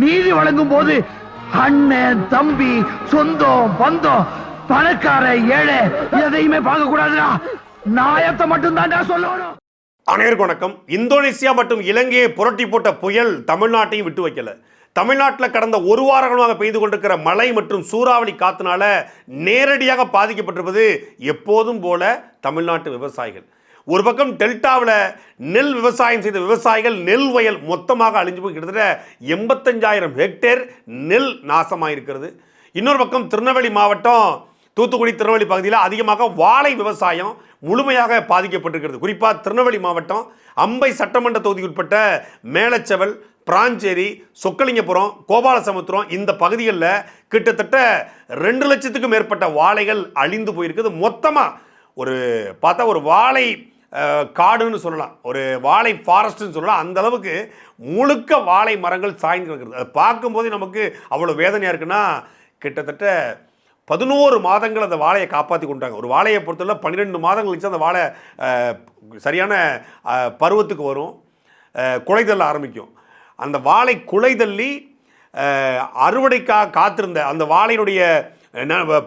நீதி வழங்கும் போது அண்ணன் தம்பி சொந்தம் பந்தம் பணக்கார ஏழை எதையுமே பார்க்க கூடாதுடா நாயத்தை மட்டும் சொல்லணும். அனைவருக்கும் வணக்கம். இந்தோனேசியா மற்றும் இலங்கையை புரட்டி போட்ட புயல் தமிழ்நாட்டையும் விட்டு வைக்கல. தமிழ்நாட்டில் கடந்த ஒரு வாரங்களாக பெய்து கொண்டிருக்கிற மழை மற்றும் சூறாவளி காத்துனால நேரடியாக பாதிக்கப்பட்டிருப்பது எப்போதும் போல தமிழ்நாட்டு விவசாயிகள். ஒரு பக்கம் டெல்டாவில் நெல் விவசாயம் செய்த விவசாயிகள் நெல் வயல் மொத்தமாக அழிஞ்சு போய் கிட்டத்தட்ட எண்பத்தஞ்சாயிரம் ஹெக்டேர் நெல் நாசமாயிருக்கிறது. இன்னொரு பக்கம் திருநெல்வேலி மாவட்டம் தூத்துக்குடி திருநெல்வேலி பகுதியில் அதிகமாக வாழை விவசாயம் முழுமையாக பாதிக்கப்பட்டிருக்கிறது. குறிப்பாக திருநெல்வேலி மாவட்டம் அம்பை சட்டமன்ற தொகுதிக்கு உட்பட்ட மேலச்செவல் பிராஞ்சேரி சொக்கலிங்கபுரம் கோபாலசமுத்திரம் இந்த பகுதிகளில் கிட்டத்தட்ட ரெண்டு லட்சத்துக்கும் மேற்பட்ட வாழைகள் அழிந்து போயிருக்குது. மொத்தமாக ஒரு பார்த்தா ஒரு வாழை காடுன்னு சொல்லலாம். ஒரு வாழை ஃபாரஸ்ட்னு சொல்லலாம். அந்த அளவுக்கு முழுக்க வாழை மரங்கள் சாய்ந்து கிடக்கிறது. அதை பார்க்கும்போது நமக்கு அவ்வளோ வேதனையாக இருக்குன்னா கிட்டத்தட்ட பதினோரு மாதங்கள் அந்த வாழையை காப்பாற்றி கொண்டாங்க. ஒரு வாழையை பொறுத்தவரை பன்னிரெண்டு மாதங்கள் வச்சு அந்த வாழை சரியான பருவத்துக்கு வரும். குலைதல் ஆரம்பிக்கும். அந்த வாழை குலைதள்ளி அறுவடைக்காக காத்திருந்த அந்த வாழையினுடைய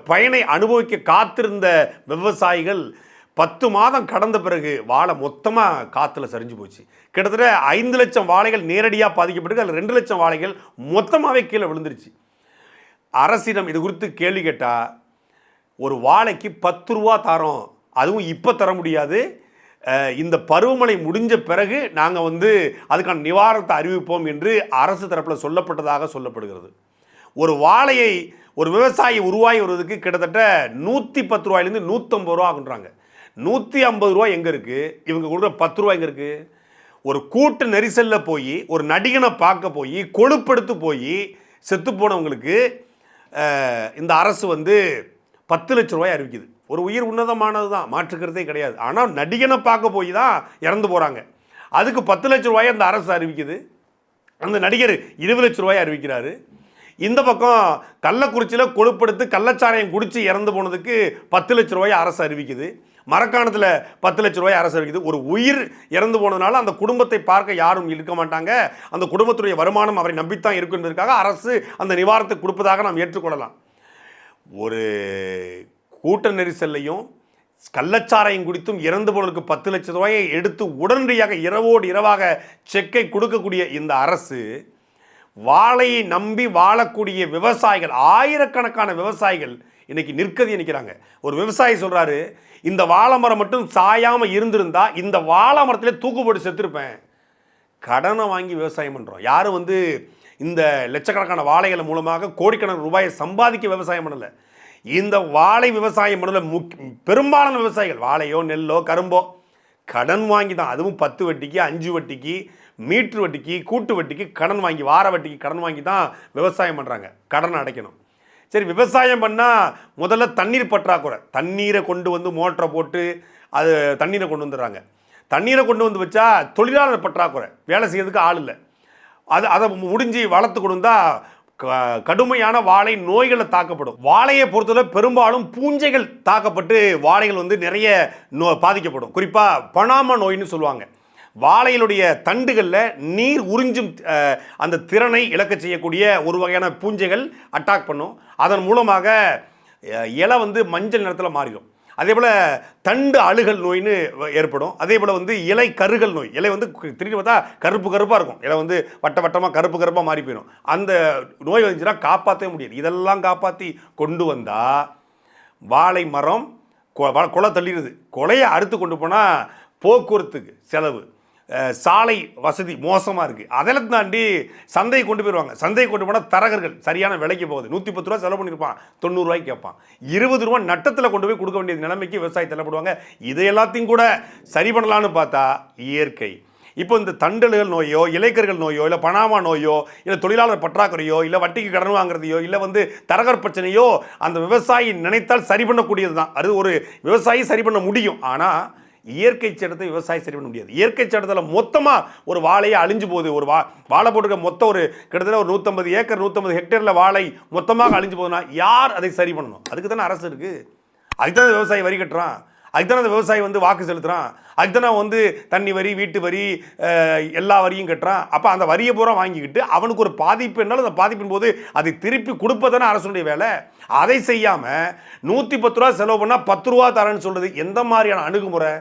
பயனை அனுபவிக்க காத்திருந்த விவசாயிகள் பத்து மாதம் கடந்த பிறகு வாழை மொத்தமாக காற்றுல சரிஞ்சு போச்சு. கிட்டத்தட்ட ஐந்து லட்சம் வாழைகள் நேரடியாக பாதிக்கப்பட்டு அதில் ரெண்டு லட்சம் வாழைகள் மொத்தமாகவே கீழே விழுந்துருச்சு. அரசிடம் இது குறித்து கேள்வி கேட்டால் ஒரு வாழைக்கு பத்து ரூபா தரோம் அதுவும் இப்போ தர முடியாது. இந்த பருவமழை முடிஞ்ச பிறகு நாங்கள் வந்து அதுக்கான நிவாரணத்தை அறிவிப்போம் என்று அரசு தரப்பில் சொல்லப்பட்டதாக சொல்லப்படுகிறது. ஒரு வாழையை ஒரு விவசாயி உருவாகி வருவதற்கு கிட்டத்தட்ட நூற்றி பத்து ரூபாயிலேருந்து நூற்றம்பது ரூபா ஆகுன்றாங்க. நூற்றி ஐம்பது ரூபா எங்கே இருக்குது இவங்க கொடுக்குற பத்து ரூபா எங்கே இருக்குது ஒரு கூட்டு நெரிசலில் போய் ஒரு நடிகனை பார்க்க போய் கொழுப்பெடுத்து போய் செத்து போனவங்களுக்கு இந்த அரசு வந்து பத்து லட்ச ரூபாய் அறிவிக்குது. ஒரு உயிர் உன்னதமானது தான் மாற்றுக்கிறதே கிடையாது. ஆனால் நடிகனை பார்க்க போய் தான் இறந்து போகிறாங்க அதுக்கு பத்து லட்ச ரூபாயை அந்த அரசு அறிவிக்குது. அந்த நடிகர் இருபது லட்ச ரூபாய் அறிவிக்கிறாரு. இந்த பக்கம் கள்ளக்குறிச்சியில் கொழுப்படுத்து கள்ளச்சாராயம் குடித்து இறந்து போனதுக்கு பத்து லட்ச ரூபாய் அரசு அறிவிக்குது. மரக்காணத்தில் பத்து லட்ச ரூபாய் அரசு இருக்குது ஒரு உயிர் இறந்து போனதுனால அந்த குடும்பத்தை பார்க்க யாரும் இருக்க மாட்டாங்க. அந்த குடும்பத்துடைய வருமானம் அவரை நம்பித்தான் இருக்குன்றதுக்காக அரசு அந்த நிவாரணத்தை கொடுப்பதாக நாம் ஏற்றுக்கொள்ளலாம். ஒரு கூட்ட நெரிசல்லையும் கள்ளச்சாரையும் குடித்தும் இறந்து போனதுக்கு பத்து லட்ச ரூபாயை எடுத்து உடனடியாக இரவோடு இரவாக செக்கை கொடுக்கக்கூடிய இந்த அரசு வாழையை நம்பி வாழக்கூடிய விவசாயிகள் ஆயிரக்கணக்கான விவசாயிகள் இன்றைக்கி நிற்கதி நிற்கிறாங்க ஒரு விவசாயி சொல்கிறாரு இந்த வாழை மரம் மட்டும் சாயாமல் இருந்திருந்தால் இந்த வாழை மரத்திலே தூக்கு போட்டு செத்துருப்பேன். கடனை வாங்கி விவசாயம் பண்ணுறோம் யாரும் வந்து இந்த லட்சக்கணக்கான வாழைகள் மூலமாக கோடிக்கணக்கான ரூபாயை சம்பாதிக்க விவசாயம் பண்ணல. இந்த வாழை விவசாயம் பண்ணல. முக் பெரும்பாலான விவசாயிகள் வாழையோ நெல்லோ கரும்போ கடன் வாங்கி தான். அதுவும் பத்து வட்டிக்கு அஞ்சு வட்டிக்கு மீட்ரு வட்டிக்கு கூட்டு வட்டிக்கு கடன் வாங்கி வார வட்டிக்கு கடன் வாங்கி தான் விவசாயம் பண்ணுறாங்க கடன் அடைக்கணும். சரி விவசாயம் பண்ணால் முதல்ல தண்ணீர் பற்றாக்குறை. தண்ணீரை கொண்டு வந்து மோட்டரை போட்டு அது தண்ணீரை கொண்டு வந்துடுறாங்க. தண்ணீரை கொண்டு வந்து வச்சா தொழிலாளர் பற்றாக்குறை. வேலை செய்யறதுக்கு ஆள் இல்லை. அது அதை முடிஞ்சு வளர்த்து கொண்டு க- கடுமையான வாழை நோய்களை தாக்கப்படும். வாழையை பொறுத்தவரை பெரும்பாலும் பூஞ்சைகள் தாக்கப்பட்டு வாழைகள் வந்து நிறைய நோ பாதிக்கப்படும். குறிப்பாக பணாம நோயின்னு சொல்லுவாங்க. வாழையினுடைய தண்டுகளில் நீர் உறிஞ்சும் அந்த திறனை இழக்க செய்யக்கூடிய ஒரு வகையான பூஞ்சைகள் அட்டாக் பண்ணும். அதன் மூலமாக இலை வந்து மஞ்சள் நிறத்தில் மாறிடும். அதே போல் தண்டு அழுகல் நோயின்னு ஏற்படும். அதே போல் வந்து இலை கருகல் நோய். இலை வந்து திரும்பி பார்த்தா கருப்பு கருப்பாக இருக்கும். இலை வந்து வட்ட வட்டமாக கருப்பு கருப்பாக மாறி போயிடும். அந்த நோய் வந்துச்சுன்னா காப்பாற்றவே முடியாது. இதெல்லாம் காப்பாற்றி கொண்டு வந்தால் வாழை மரம் கொ- கொலை தள்ளிடுது கொலையை அறுத்து கொண்டு போனால் போக்குவரத்துக்கு செலவு. சாலை வசதி மோசமாக இருக்குது அதெல்லாம் தாண்டி சந்தையை கொண்டு போயிடுவாங்க சந்தையை கொண்டு போனால் தரகர்கள் சரியான விலைக்கு போகுது. நூற்றி பத்து ரூபா செலவு பண்ணியிருப்பான் தொண்ணூறுரூவாய்க்கு கேட்பான். இருபது ரூபா நட்டத்தில் கொண்டு போய் கொடுக்க வேண்டிய நிலைமைக்கு விவசாயி தள்ளப்படுவாங்க. இதை எல்லாத்தையும் கூட சரி பண்ணலான்னு பார்த்தா இயற்கை. இப்போ இந்த தண்டல்கள் நோயோ இலைக்கர்கள் நோயோ இல்லை பனாமா நோயோ இல்லை தொழிலாளர் பற்றாக்குறையோ இல்லை வட்டிக்கு கடன் வாங்குறதையோ இல்லை வந்து தரகர் பிரச்சனையோ அந்த விவசாயி நினைத்தால் சரி பண்ணக்கூடியது தான் அது ஒரு விவசாயி சரி பண்ண முடியும். ஆனால் இயற்கை சட்டத்தை விவசாயம் சரி பண்ண முடியாது. இயற்கை சட்டத்தில் மொத்தமாக ஒரு வாழையை அழிஞ்சு போகுது. ஒரு வா வாழை போட்டுக்க மொத்தம் ஒரு கிட்டத்தட்ட ஒரு நூற்றம்பது ஏக்கர் நூற்றம்பது ஹெக்டேரில் வாழை மொத்தமாக அழிஞ்சு போகுதுன்னா யார் அதை சரி பண்ணணும்? அதுக்கு தானே அரசு இருக்குது அதுக்கு தான் விவசாயி வரி கட்டுறான். அதுக்கு தானே அந்த விவசாயி வந்து வாக்கு செலுத்துகிறான் அதுக்கு தானே வந்து தண்ணி வரி வீட்டு வரி எல்லா வரியும் கட்டுறான். அப்போ அந்த வரியை பூரா வாங்கிக்கிட்டு அவனுக்கு ஒரு பாதிப்பு என்னாலும் அந்த பாதிப்பின் போது அதை திருப்பி கொடுப்பதானே அரசுடைய வேலை. அதை செய்யாமல் நூற்றி பத்து ரூபா செலவு பண்ணால் பத்து ரூபா தரேன்னு சொல்கிறது எந்த மாதிரியான அணுகுமுறை?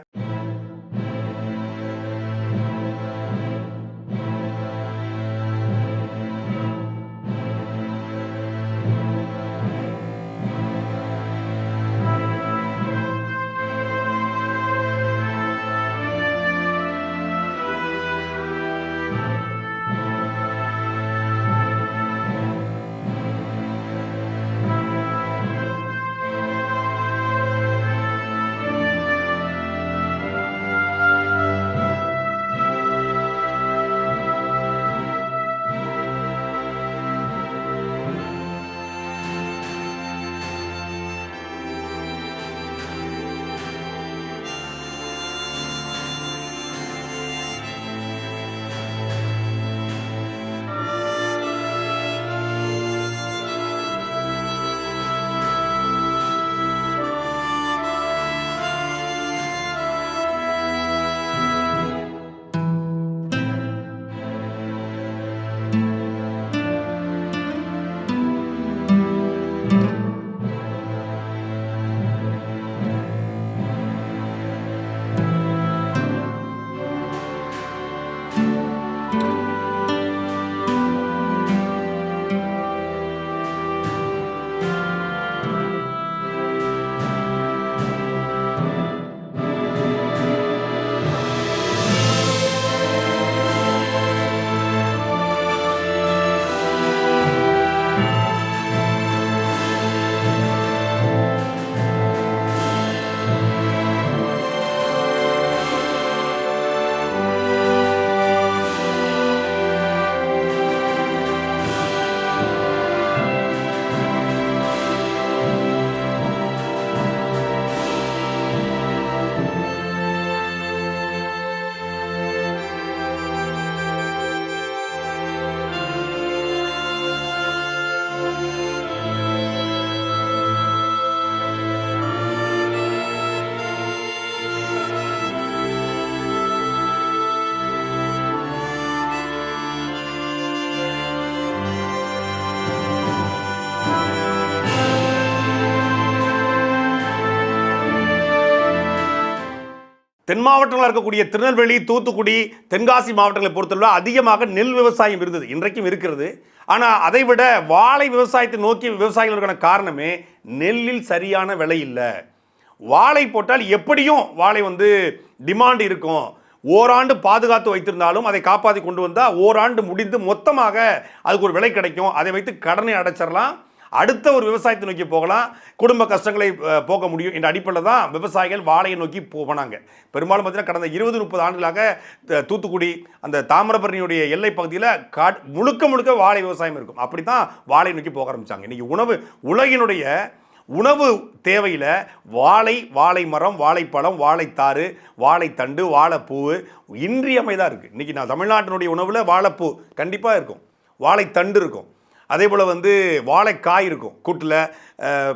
தென் மாவட்டங்களில் இருக்கக்கூடிய திருநெல்வேலி தூத்துக்குடி தென்காசி மாவட்டங்களை பொறுத்தவரை அதிகமாக நெல் விவசாயம் இருந்தது இன்றைக்கும் இருக்கிறது. ஆனால் அதை விட வாழை விவசாயத்தை நோக்கி விவசாயிகளுக்கான காரணமே நெல்லில் சரியான விலை இல்லை. வாழை போட்டால் எப்படியும் வாழை வந்து டிமாண்ட் இருக்கும். ஓராண்டு பாதுகாத்து வைத்திருந்தாலும் அதை காப்பாற்றி கொண்டு வந்தால் ஓராண்டு முடிந்து மொத்தமாக அதுக்கு ஒரு விலை கிடைக்கும். அதை வைத்து கடனை அடைச்சிடலாம் அடுத்த ஒரு விவசாயத்தை நோக்கி போகலாம். குடும்ப கஷ்டங்களை போக முடியும் என்ற அடிப்படையில் தான் விவசாயிகள் வாழையை நோக்கி போனாங்க. பெரும்பாலும் பார்த்தீங்கன்னா கடந்த இருபது முப்பது ஆண்டுகளாக த- தூத்துக்குடி அந்த தாமிரபரணியுடைய எல்லை பகுதியில் காட் முழுக்க முழுக்க வாழை விவசாயம் இருக்கும். அப்படி தான் வாழை நோக்கி போக ஆரம்பித்தாங்க இன்றைக்கி உணவு உலகினுடைய உணவு தேவையில் வாழை வாழை மரம் வாழைப்பழம் வாழைத்தாறு வாழைத்தண்டு வாழைப்பூ இன்றியமைதாக இருக்குது இன்றைக்கி நான் தமிழ்நாட்டினுடைய உணவில் வாழைப்பூ கண்டிப்பாக இருக்கும். வாழைத்தண்டு இருக்கும். அதே போல் வந்து வாழைக்காய் இருக்கும். கூட்டில்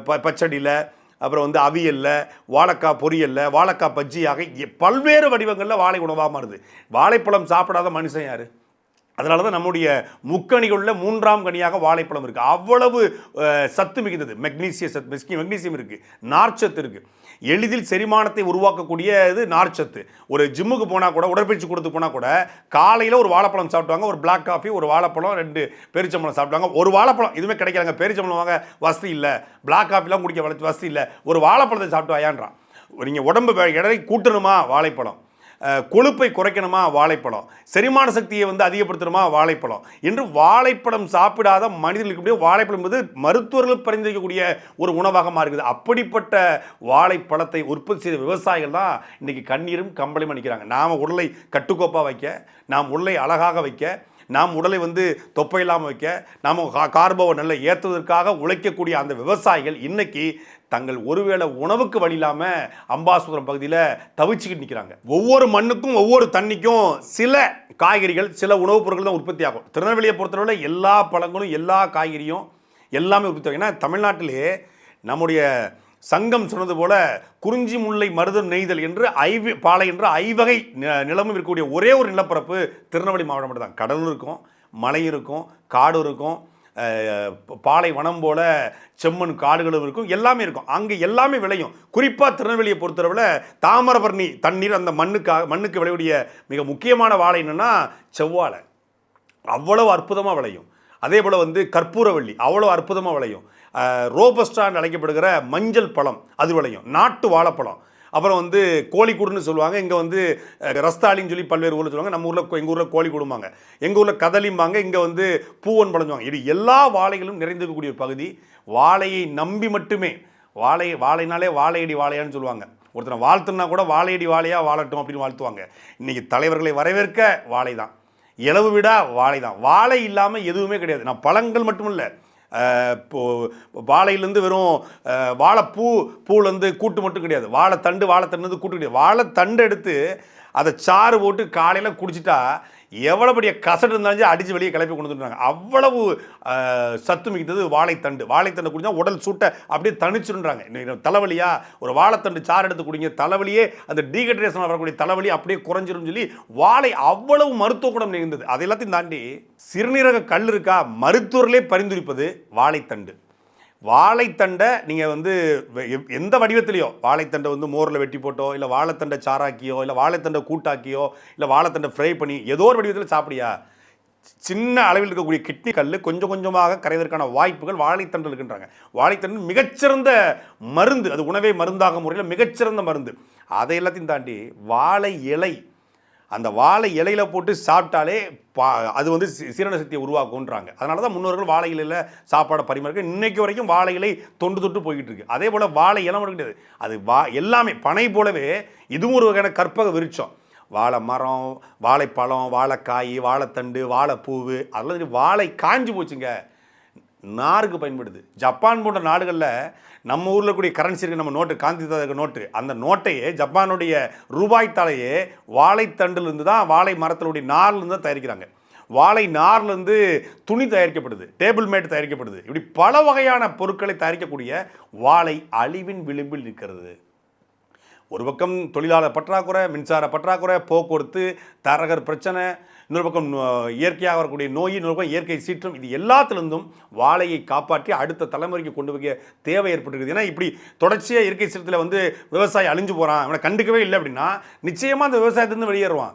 ப பச்சடியில் அப்புறம் வந்து அவியலில் வாழைக்காய் பொரியலில் வாழைக்காய் பஜ்ஜியாக எ- பல்வேறு வடிவங்களில் வாழை உணவாக மாறுது. வாழைப்பழம் சாப்பிடாத மனுஷன் யார்? அதனால தான் நம்முடைய முக்கணிகளில் மூன்றாம் கனியாக வாழைப்பழம் இருக்குது அவ்வளவு சத்து மிகுந்தது. மெக்னீசிய சத்து மெஸ்கி மெக்னீசியம் இருக்குது நார்ச்சத்து இருக்குது எளிதில் செரிமானத்தை உருவாக்கக்கூடிய இது நார்ச்சத்து. ஒரு ஜிம்முக்கு போனால் கூட உடற்பயிற்சி கொடுத்து போனால் கூட காலையில் ஒரு வாழைப்பழம் சாப்பிடுவாங்க. ஒரு பிளாக் காஃபி ஒரு வாழைப்பழம் ரெண்டு பேரிச்சம்பழம் சாப்பிடுவாங்க. ஒரு வாழைப்பழம் இதுவுமே கிடைக்கிறாங்க பேரிச்சம்பழம் வாங்க வசதி இல்லை. பிளாக் காஃபிலாம் குடிக்க வளர்ச்சி வசதி இல்லை. ஒரு வாழைப்பழத்தை சாப்பிட்டு வாயான்றான். நீங்கள் உடம்பு இடரை எடை கூட்டணுமா வாழைப்பழம்? கொழுப்பை குறைக்கணுமா? வாழைப்பழம். செரிமான சக்தியை வந்து அதிகப்படுத்தணுமா? வாழைப்பழம். என்று வாழைப்பழம் சாப்பிடாத மனிதர்களுக்கு வாழைப்பழம் என்பது மருத்துவர்கள் பரிந்துரைக்கக்கூடிய ஒரு உணவாக மாறுகிறது. அப்படிப்பட்ட வாழைப்பழத்தை உற்பத்தி செய்த விவசாயிகள் தான் இன்னைக்கு கண்ணீரும் கம்பளையும் அணிக்கிறாங்க. நாம் உடலை கட்டுக்கோப்பாக வைக்க நாம் உடலை அழகாக வைக்க நாம் உடலை வந்து தொப்பை இல்லாமல் வைக்க நாம் கா- கார்போவை நல்லா ஏற்றுவதற்காக உழைக்கக்கூடிய அந்த விவசாயிகள் இன்னைக்கு தங்கள் ஒருவேளை உணவுக்கு வழி இல்லாமல் அம்பாசுரம் பகுதியில் தவிச்சுக்கிட்டு நிற்கிறாங்க ஒவ்வொரு மண்ணுக்கும் ஒவ்வொரு தண்ணிக்கும் சில காய்கறிகள் சில உணவுப் பொருட்கள் தான் உற்பத்தி ஆகும். திருநெல்வேலியை பொறுத்தளவில் எல்லா பழங்களும் எல்லா காய்கறியும் எல்லாமே உற்பத்தி ஆகும். ஏன்னா தமிழ்நாட்டிலே நம்முடைய சங்கம் சொன்னது போல குறிஞ்சி முல்லை மருதம் நெய்தல் என்று ஐவி பாலை என்று ஐவகை நிலமும் இருக்கக்கூடிய ஒரே ஒரு நிலப்பரப்பு திருநெல்வேலி மாவட்டம் மட்டும் தான் கடலும் இருக்கும் மலை இருக்கும் காடு இருக்கும் பாலை வனம் போல செம்மண் காடுகளும் இருக்கும் எல்லாமே இருக்கும். அங்கே எல்லாமே விளையும். குறிப்பாக திருநெல்வேலியை பொறுத்தளவில் தாமிரபரணி தண்ணீர் அந்த மண்ணுக்காக மண்ணுக்கு விளையக்கூடிய மிக முக்கியமான வாழை என்னென்னா செவ்வாழை. அவ்வளவு அற்புதமாக விளையும். அதே போல் வந்து கற்பூரவள்ளி அவ்வளோ அற்புதமாக விளையும். ரோபஸ்டான்னு அழைக்கப்படுகிற மஞ்சள் பழம் அது விளையும். நாட்டு வாழைப்பழம். அப்புறம் வந்து கோழிக்கூடுன்னு சொல்லுவாங்க. இங்கே வந்து ரஸ்தாலின்னு சொல்லி பல்வேறு ஊரில் சொல்லுவாங்க. நம்ம ஊரில் எங்கள் ஊரில் கோழி கொடும்பாங்க எங்கள் ஊரில் கதலிம்பாங்க. இங்கே வந்து பூவன் பழஞ்சுவாங்க இது எல்லா வாழைகளும் நிறைந்திருக்கக்கூடிய ஒரு பகுதி. வாழையை நம்பி மட்டுமே வாழை வாழைனாலே வாழையடி வாழையான்னு சொல்லுவாங்க. ஒருத்தனை வாழ்த்துனா கூட வாழையடி வாழையாக வாழட்டும் அப்படின்னு வாழ்த்துவாங்க. இன்றைக்கி தலைவர்களை வரவேற்க வாழை தான் இலவு விடா வாழை தான் வாழை இல்லாமல் எதுவுமே கிடையாது. நான் பழங்கள் மட்டும் இல்லை இப்போது வாழையிலேருந்து வெறும் வாழைப்பூ பூலேருந்து கூட்டு மட்டும் கிடையாது. வாழைத்தண்டு வாழைத்தண்டு கூட்டு கிடையாது. வாழைத்தண்டு எடுத்து அதை சாறு போட்டு காலையில் குடிச்சிட்டா எவ்வளோ பெரிய கசடு இருந்தாலும் அடித்து வெளியே கிளப்பி கொண்டு வந்துட்டாங்க அவ்வளவு சத்து மிகுந்தது வாழைத்தண்டு. வாழைத்தண்டு குடிச்சா உடல் சூட்டை அப்படியே தணிச்சுன்றாங்க இன்னைக்கு தலைவலியா ஒரு வாழைத்தண்டு சாறு எடுத்து குடிங்க தலைவலியே அந்த டீஹைட்ரேஷன் வரக்கூடிய தலைவலி அப்படியே குறைஞ்சிரும் சொல்லி வாழை அவ்வளவு மருத்துவ குணம் நிகழ்ந்தது அது எல்லாத்தையும் தாண்டி சிறுநீரக கல் இருக்கா? மருத்துவர்களே பரிந்துரைப்பது வாழைத்தண்டு. வாழைத்தண்டை நீங்கள் வந்து வெ- எந்த வடிவத்திலையோ வாழைத்தண்டை வந்து மோரில் வெட்டி போட்டோ இல்லை வாழைத்தண்டை சாராக்கியோ இல்லை வாழைத்தண்டை கூட்டாக்கியோ இல்லை வாழைத்தண்டை ஃப்ரை பண்ணி ஏதோ ஒரு வடிவத்தில் சாப்பிடியா சின்ன அளவில் இருக்கக்கூடிய கிட்னி கல் கொஞ்சம் கொஞ்சமாக கரைவதற்கான வாய்ப்புகள் வாழைத்தண்டில் இருக்கின்றாங்க. வாழைத்தண்டு மிகச்சிறந்த மருந்து அது உணவே மருந்தாகும் முறையில் மிகச்சிறந்த மருந்து. அதை எல்லாத்தையும் தாண்டி வாழை இலை அந்த வாழை இலையில போட்டு சாப்பிட்டாலே பா அது வந்து சீரண சக்தியை உருவாக்குன்றாங்க அதனால தான் முன்னோர்கள் வாழை இலையில் சாப்பாடை பரிமாறிக்க இன்னைக்கு வரைக்கும் வாழை இலை தொண்டு தொட்டு போய்கிட்டு இருக்கு. அதே போல் வாழை இலை மட்டும் கிடையாது. அது வா எல்லாமே பனை போலவே இதுவும் ஒரு வகையான கற்பக விருட்சம். வாழை மரம் வாழைப்பழம் வாழைக்காய் வாழைத்தண்டு வாழைப்பூவு அதெல்லாம் வாழை காஞ்சி போச்சுங்க. நாருக்கு பயன்படுது. ஜப்பான் போன்ற நாடுகளில் நம்ம ஊரில் கூடிய கரன்சி இருக்கு நம்ம நோட்டு காந்தி தாதக நோட்டு. அந்த நோட்டையே ஜப்பானுடைய ரூபாய் தலையே வாழைத்தண்டுலேருந்து தான் வாழை மரத்தினுடைய நார்லேருந்து தான் தயாரிக்கிறாங்க. வாழை நார்லேருந்து துணி தயாரிக்கப்படுது டேபிள் மேட் தயாரிக்கப்படுது. இப்படி பல வகையான பொருட்களை தயாரிக்கக்கூடிய வாழை அழிவின் விளிம்பில் இருக்கிறது ஒரு பக்கம் தொழிலாளர் பற்றாக்குறை மின்சார பற்றாக்குறை போக்குவரத்து தரகர் பிரச்சனை இன்னொரு பக்கம் இயற்கையாக வரக்கூடிய நோய் இன்னொரு பக்கம் இயற்கை சீற்றம் இது எல்லாத்துலேருந்தும் வாழையை காப்பாற்றி அடுத்த தலைமுறைக்கு கொண்டு வைக்க தேவை ஏற்பட்டுருக்குது. ஏன்னா இப்படி தொடர்ச்சியாக இயற்கை சீற்றத்தில் வந்து விவசாயி அழிஞ்சு போகிறான் அவனை கண்டுக்கவே இல்லை அப்படின்னா நிச்சயமாக அந்த விவசாயத்துலேருந்து வெளியேறுவான்.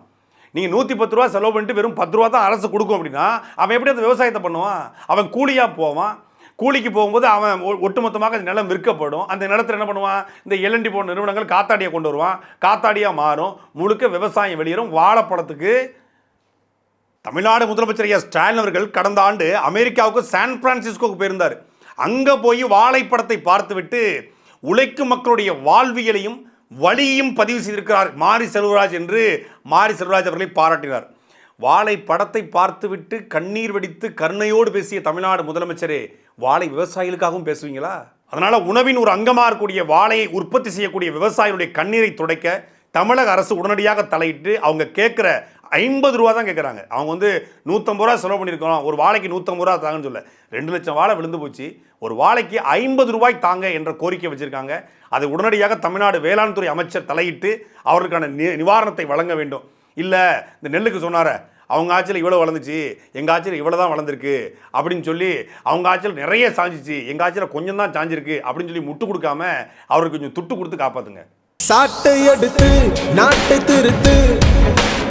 நீங்கள் நூற்றி பத்து ரூபா செலவு பண்ணிட்டு வெறும் பத்து ரூபா தான் அரசு கொடுக்கும் அப்படின்னா அவன் எப்படி அந்த விவசாயத்தை பண்ணுவான்? அவன் கூலியாக போவான். கூலிக்கு போகும்போது அவன் ஒ- ஒட்டுமொத்தமாக அந்த நிலம் விற்கப்படும். அந்த நிலத்தில் என்ன பண்ணுவான்? இந்த எல்என்டி போன்ற நிறுவனங்கள் காத்தாடியை கொண்டு வருவான். காத்தாடியாக மாறும். முழுக்க விவசாயம் வெளியேறும். வாழைப்பழத்துக்கு தமிழ்நாடு முதலமைச்சர் ஐயா ஸ்டாலின் அவர்கள் கடந்த ஆண்டு அமெரிக்காவுக்கு சான் பிரான்சிஸ்கோவுக்கு போயிருந்தார். அங்கே போய் வாழைப்படத்தை பார்த்துவிட்டு உழைக்கும் மக்களுடைய வாழ்வியலையும் வழியையும் பதிவு செய்திருக்கிறார் மாரி செல்வராஜ் என்று மாரி செல்வராஜ் அவர்களை பாராட்டினார். வாழை படத்தை பார்த்துவிட்டு கண்ணீர் வெடித்து கருணையோடு பேசிய தமிழ்நாடு முதலமைச்சரே வாழை விவசாயிகளுக்காகவும் பேசுவீங்களா? அதனால் உணவின் ஒரு அங்கமாக இருக்கக்கூடிய வாழையை உற்பத்தி செய்யக்கூடிய விவசாயிகளுடைய கண்ணீரை துடைக்க தமிழக அரசு உடனடியாக தலையிட்டு அவங்க கேட்குற ஐம்பது ரூபா தான் கேட்குறாங்க அவங்க வந்து நூற்றம்பது ரூபா செலவு பண்ணியிருக்கோம் ஒரு வாழைக்கு நூற்றம்பது ரூபா தாங்கன்னு சொல்ல ரெண்டு லட்சம் வாழை விழுந்து போச்சு. ஒரு வாழைக்கு ஐம்பது ரூபாய் தாங்க என்ற கோரிக்கை வச்சுருக்காங்க. அதை உடனடியாக தமிழ்நாடு வேளாண் துறை அமைச்சர் தலையிட்டு அவர்களுக்கான நி- நிவாரணத்தை வழங்க வேண்டும். இல்லை இந்த நெல்லுக்கு சொன்னார அவங்க ஆட்சியில் இவ்வளோ வளர்ந்துச்சு. எங்கள் ஆட்சியில் இவ்வளோ தான் வளர்ந்துருக்கு. அப்படின்னு சொல்லி அவங்க ஆட்சியில் நிறைய சாஞ்சிச்சு. எங்கள் ஆட்சியில் கொஞ்சம் தான் சாஞ்சிருக்கு அப்படின்னு சொல்லி முட்டு கொடுக்காம அவருக்கு கொஞ்சம் துட்டு கொடுத்து காப்பாற்றுங்க சாட்டை எடுத்து நாட்டை திருத்து.